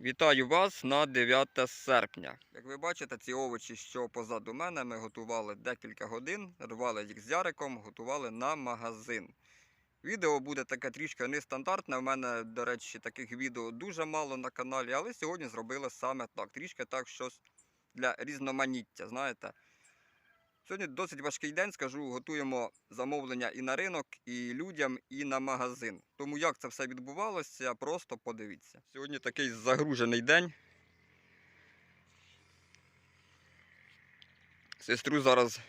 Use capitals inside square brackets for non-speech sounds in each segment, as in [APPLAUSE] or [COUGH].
Вітаю вас на 9 серпня. Як ви бачите, ці овочі, що позаду мене, ми готували декілька годин, рвали їх з Яриком, готували на магазин. Відео буде таке трішки нестандартне. У мене, до речі, таких відео дуже мало на каналі, але сьогодні зробили саме так. Трішки так щось для різноманіття, знаєте. Сьогодні досить важкий день, скажу, готуємо замовлення і на ринок, і людям, і на магазин. Тому як це все відбувалося, просто подивіться. Сьогодні такий загружений день. Сестру зараз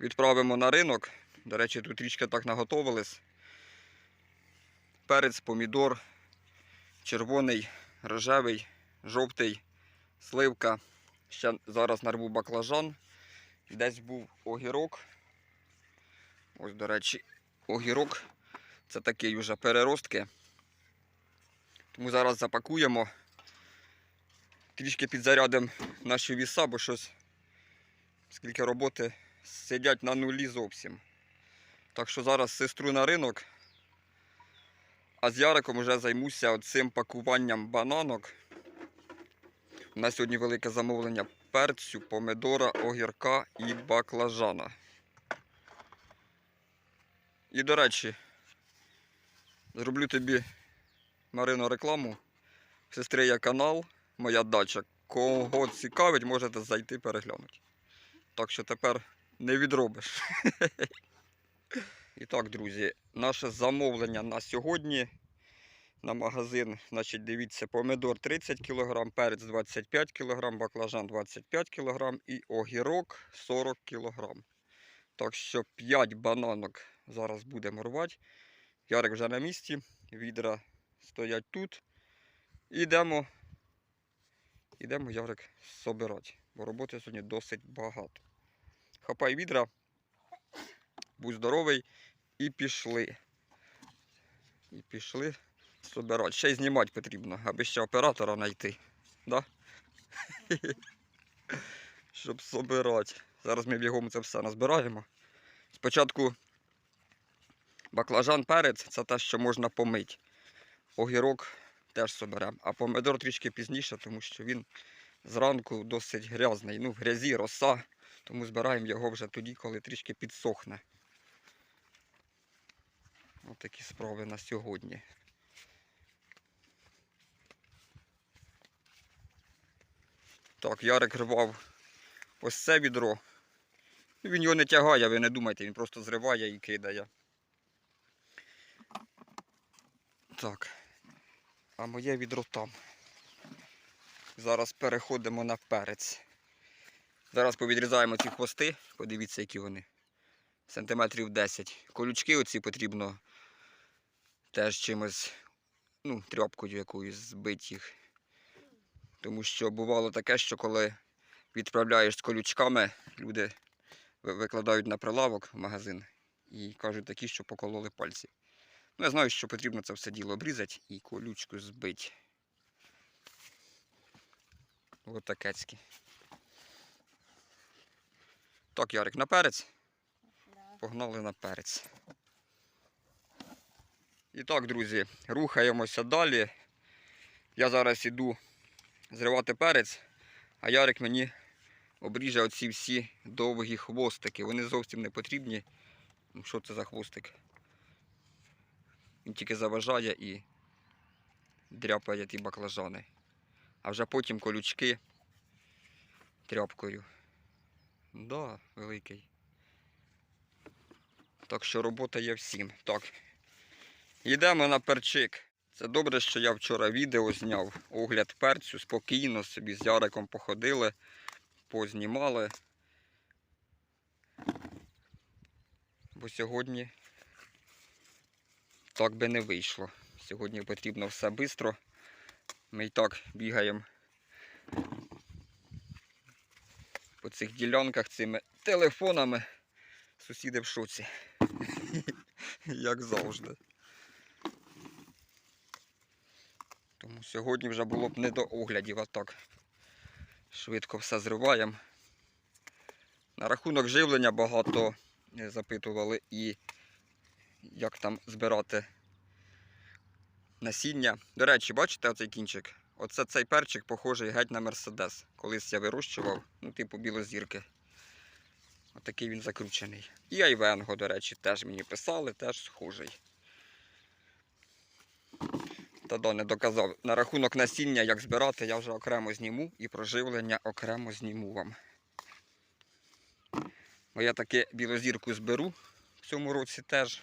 відправимо на ринок. До речі, тут трішки так наготовились. Перець, помідор, червоний, рожевий, жовтий, сливка. Ще зараз нарву баклажан. Десь був огірок. Ось, до речі, огірок. Це такий вже переростки. Тому зараз запакуємо. Трішки підзарядимо наші віса, бо щось скільки роботи сидять на нулі зовсім. Так що зараз сестру на ринок. А з Яриком вже займуся цим пакуванням бананок. У нас сьогодні велике замовлення перцю, помидора, огірка і баклажана. І, до речі, зроблю тобі Марино рекламу. В сестри є канал, моя дача. Кого цікавить, можете зайти переглянути. Так що тепер не відробиш. [LAUGHS] І так, друзі, наше замовлення на сьогодні на магазин. Значить, дивіться, помидор 30 кг, перець 25 кг, баклажан 25 кг і огірок 40 кг. Так що 5 бананок зараз будемо рвати. Ярик вже на місці, відра стоять тут. Ідемо, ідемо Ярик собирати, бо роботи сьогодні досить багато. Хапай відра, будь здоровий і пішли. І пішли собирати. Ще й знімати потрібно, аби ще оператора знайти. Да? [LAUGHS] Щоб собирати. Зараз ми бігом це все назбираємо. Спочатку баклажан перець це те, що можна помити. Огірок теж соберемо. А помидор трішки пізніше, тому що він зранку досить грязний. Ну, в грязі, роса. Тому збираємо його вже тоді, коли трішки підсохне. Ось такі справи на сьогодні. Так, Ярик рвав ось це відро. Ну, Він його не тягає, ви не думайте, він просто зриває і кидає. Так. А моє відро там. Зараз переходимо на перець. Зараз повідрізаємо ці хвости, подивіться, які вони. Сантиметрів 10. Колючки оці потрібно теж чимось, ну, тряпкою якоюсь збити їх. Тому що бувало таке, що коли відправляєш з колючками, люди викладають на прилавок в магазин і кажуть такі, що покололи пальці. Ну, я знаю, що потрібно це все діло обрізати і колючку збити. Ось такецькі. Так, Ярик, на перець. Погнали на перець. І так, друзі, рухаємося далі. Я зараз іду зривати перець, а Ярик мені обріже оці всі довгі хвостики. Вони зовсім не потрібні. Ну, Що це за хвостик? Він тільки заважає і дряпає ті баклажани. А вже потім колючки тряпкою. Да, великий. Так що робота є всім. Так. Йдемо на перчик. Це добре, що я вчора відео зняв. Огляд перцю, спокійно собі з Яриком походили, познімали. Бо сьогодні так би не вийшло. Сьогодні потрібно все швидко. Ми і так бігаємо по цих ділянках цими телефонами. Сусіди в шоці. [LAUGHS] Як завжди. Сьогодні вже було б не до оглядів, а так швидко все зриваємо. На рахунок живлення багато е, запитували і як там збирати насіння. До речі, бачите оцей кінчик? Оце цей перчик похожий геть на Мерседес. Колись я вирощував, ну, типу білозірки. Отакий він закручений. І Айвенго, до речі, теж мені писали, теж схожий. Та доказав. На рахунок насіння, як збирати, я вже окремо зніму і проживлення окремо зніму вам. Бо я таки білозірку зберу в цьому році теж.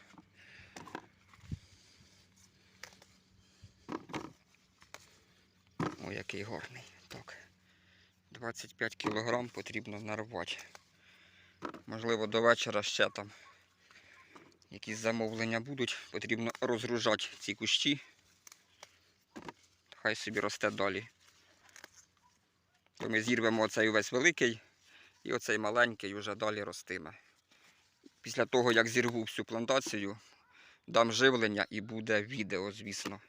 Ой, який гарний. Так. 25 кг потрібно нарвати. Можливо, до вечора ще там якісь замовлення будуть. Потрібно розгружати ці кущі. Хай собі росте далі. Ми зірвемо оцей увесь великий і оцей маленький вже далі ростиме. Після того, як зірву всю плантацію, дам живлення і буде відео, звісно.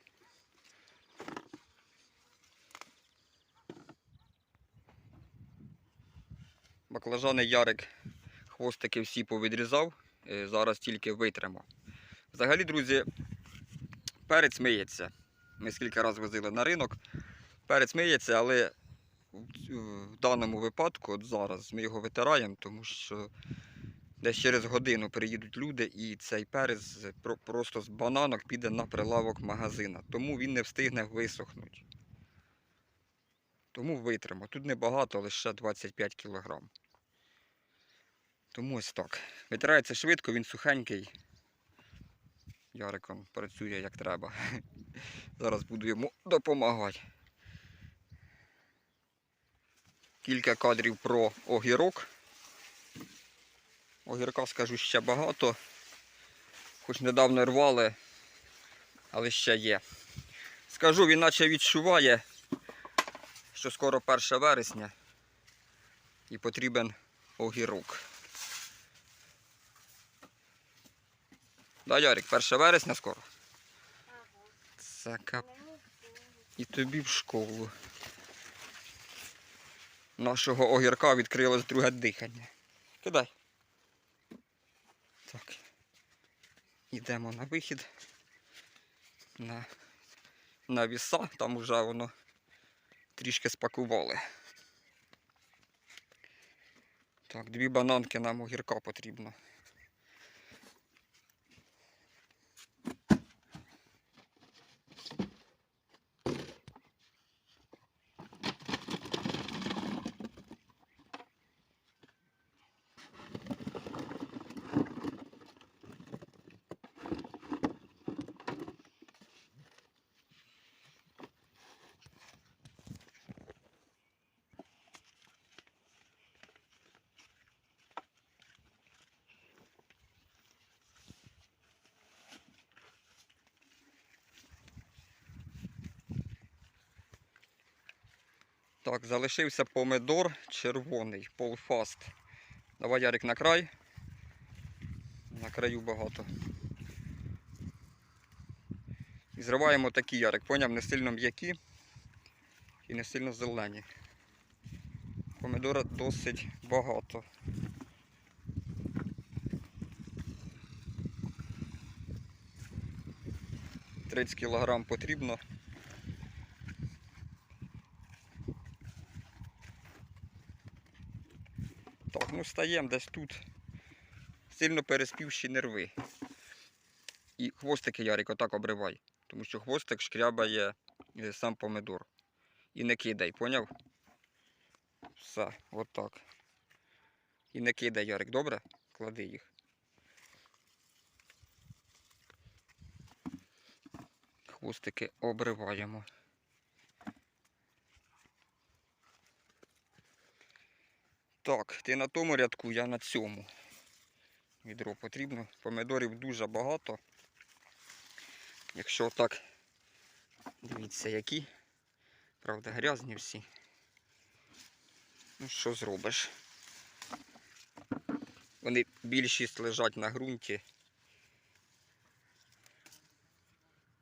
Баклажани Ярик хвостики всі повідрізав, е, зараз тільки витримо. Взагалі, друзі, перець миється. Ми скільки разів возили на ринок. Перець миється, але в- даному випадку, от зараз, ми його витираємо, тому що десь через годину приїдуть люди і цей перець просто з бананок піде на прилавок магазина. Тому він не встигне висохнути. Тому витримо. Тут небагато, лише 25 кг. Тому ось так. Витирається швидко, він сухенький. Ярик он працює як треба. [LAUGHS] Зараз буду йому допомагати. Кілька кадрів про огірок. Огірка скажу ще багато. Хоч недавно рвали, але ще є. Скажу, він наче відчуває, що скоро 1 вересня і потрібен огірок. Да, Ярик, 1 вересня скоро. Це кап... І тобі в школу. Нашого огірка відкрилось друге дихання. Кидай. Так. Йдемо на вихід. На, на віса, там уже воно трішки спакували. Так, дві бананки нам огірка потрібно. Так, залишився помидор червоний, полфаст. Давай Ярик на край. На краю багато. І зриваємо такі ярик, поняв, не сильно м'які і не сильно зелені. Помидора досить багато. Тридцять кілограм потрібно. Так, ну стаємо десь тут. Сильно переспівші нерви. І хвостики Ярик отак обривай. Тому що хвостик шкрябає е, сам помидор. І не кидай, поняв? Все, отак. І не кидай, Ярик, добре? Клади їх. Хвостики обриваємо. Так, ти на тому рядку, я на цьому. Відро потрібно. Помидорів дуже багато. Якщо так, дивіться які. Правда, грязні всі. Ну, що зробиш? Вони більшість лежать на ґрунті.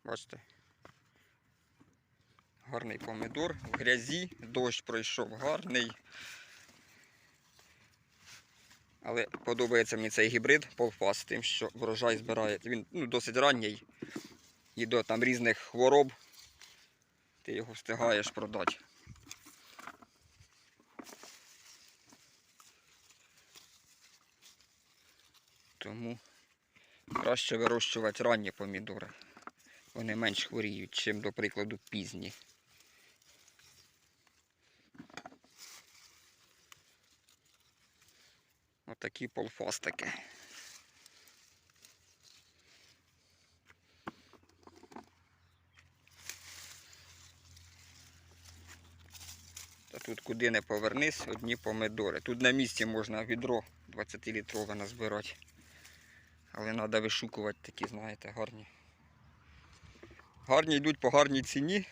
Бачите? Гарний помидор в грязі, дощ пройшов гарний. Але подобається мені цей гібрид Полфас, тим, що врожай збирає. Він ну, досить ранній і до там різних хвороб ти його встигаєш продати. Тому краще вирощувати ранні помідори. Вони менш хворіють, чим, до прикладу, пізні. Отакі полфастики. Та тут куди не повернись, одні помидори. Тут на місці можна відро 20-літрове назбирати. Але треба вишукувати такі, знаєте, гарні. Гарні йдуть по гарній ціні.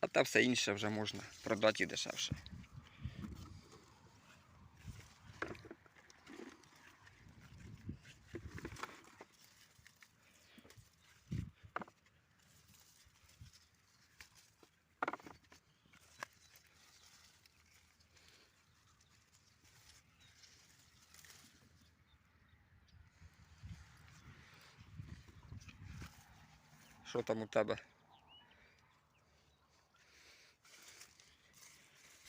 А та все інше вже можна продати і дешевше. Що там у тебе?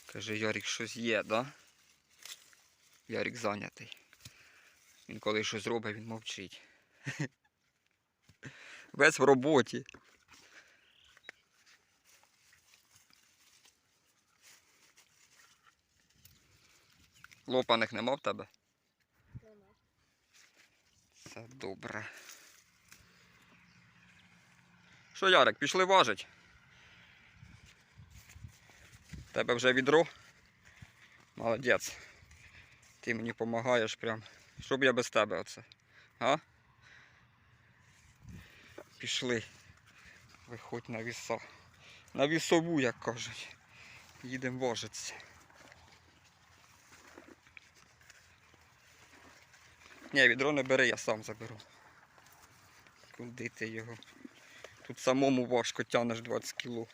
Каже, Ярик щось є, да? Ярик зайнятий. Він коли щось робить, він мовчить. [LAUGHS] Весь в роботі. Лопаних нема в тебе? Нема. Це добре. Що, Ярик, пішли важить? Тебе вже відро? Молодець. Ти мені допомагаєш прям. Що б я без тебе оце? А? Пішли. Виходь на віса. На вісову, як кажуть. Їдемо важитися. Ні, відро не бери, я сам заберу. Куди ти його? Тут самому важко тянеш 20 кіло.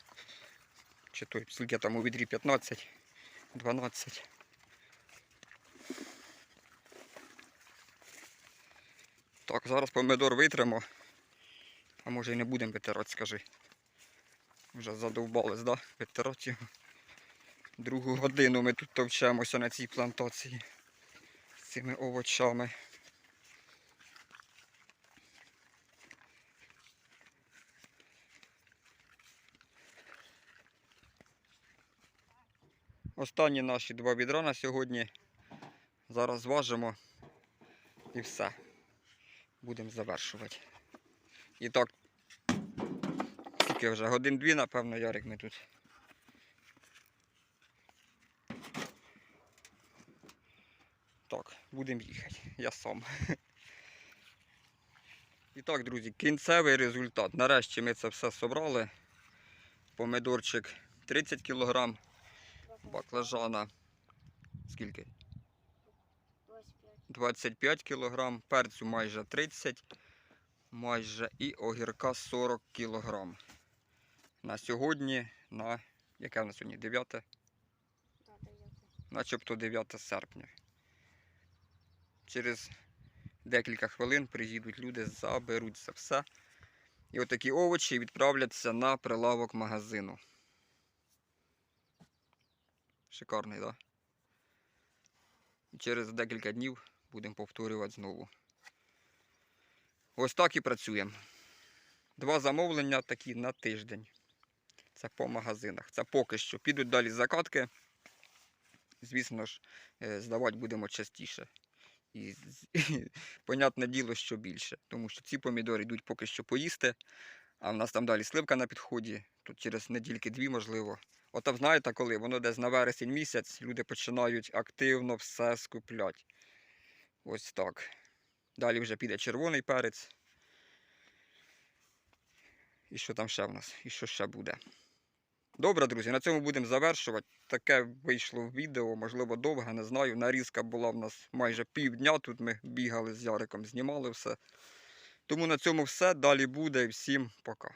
Чи той, скільки там у відрі 15, 12. Так, зараз помидор витримо. А може і не будемо витирати, скажи. Вже задовбались, да? Витирати його. Другу годину ми тут товчемося на цій плантації з цими овочами. Останні наші два відра на сьогодні. Зараз зважимо і все. Будемо завершувати. І так, скільки вже годин-дві, напевно, Ярик, ми тут. Так, будемо їхати. Я сам. І так, друзі, кінцевий результат. Нарешті ми це все собрали. Помидорчик 30 кг, баклажана скільки? 25. 25 кг, перцю майже 30 майже і огірка 40 кг. На сьогодні, на яке в нас сьогодні? 9? Та, дев'яте. Начебто 9 серпня. Через декілька хвилин приїдуть люди, заберуть це все. І отакі овочі відправляться на прилавок магазину. Шикарний, так? І через декілька днів будемо повторювати знову. Ось так і працюємо. Два замовлення такі на тиждень. Це по магазинах. Це поки що. Підуть далі закатки. Звісно ж, е, здавати будемо частіше. І, з- [LAUGHS] понятне діло, що більше. Тому що ці помідори йдуть поки що поїсти, а в нас там далі сливка на підході, тут через недільки дві, можливо. От знаєте, коли воно десь на вересень місяць, люди починають активно все скупляти. Ось так. Далі вже піде червоний перець. І що там ще в нас? І що ще буде? Добре, друзі, на цьому будемо завершувати. Таке вийшло відео, можливо, довге, не знаю. Нарізка була в нас майже півдня. Тут ми бігали з Яриком, знімали все. Тому на цьому все. Далі буде. Всім пока.